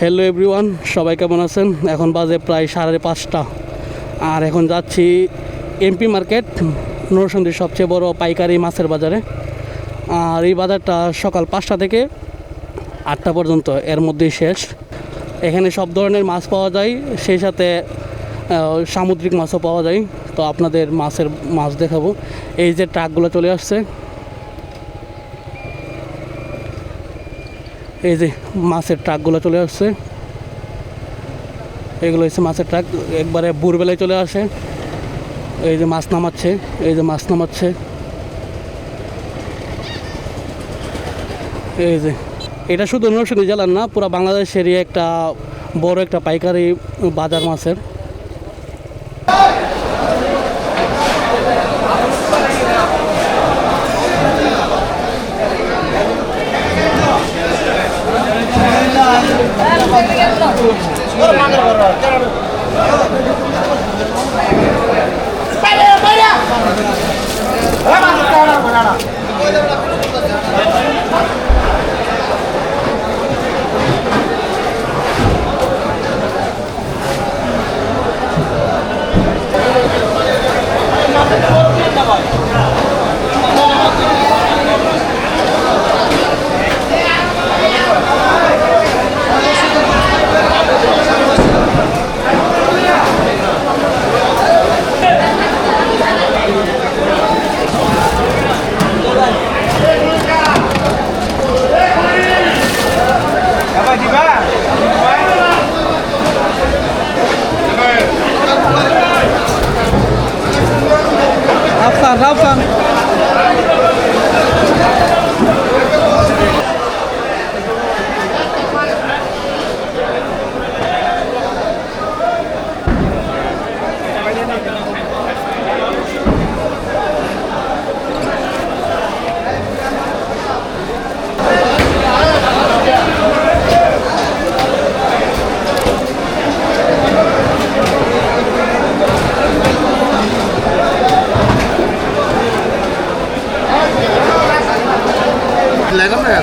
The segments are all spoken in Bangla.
হ্যালো এভরিওয়ান সবাই কেমন আছেন? এখন বাজে প্রায় সাড়ে পাঁচটা। আর এখন যাচ্ছি এমপি মার্কেট নরসন্দির সবচেয়ে বড় পাইকারি মাছের বাজারে। আর এই বাজারটা সকাল পাঁচটা থেকে আটটা পর্যন্ত, এর মধ্যেই শেষ। এখানে সব ধরনের মাছ পাওয়া যায়, সেই সাথে সামুদ্রিক মাছও পাওয়া যায়। তো আপনাদের মাছের মাছ দেখাবো। এই যে ট্রাকগুলো চলে আসছে এই যে মাছের ট্রাকগুলো চলে আসছে। এগুলো হচ্ছে মাছের ট্রাক। একবারে ভোরবেলায় চলে আসে। এই যে মাছ নামাচ্ছে, এই যে মাছ নামাচ্ছে। এই যে, এটা শুধু নরসিংদী জেলার না, পুরো বাংলাদেশেরই একটা বড় একটা পাইকারি বাজার মাছের। রাফসান রাফসান লাগাম না এই মাখান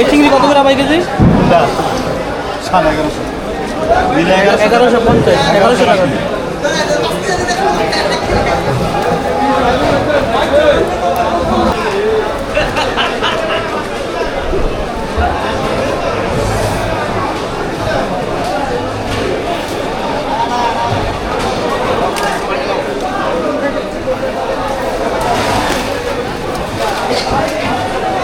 এই চিংড়ি কত করে পাই কেজি? এগারোশো পঞ্চাশ এগারোশো টাকা।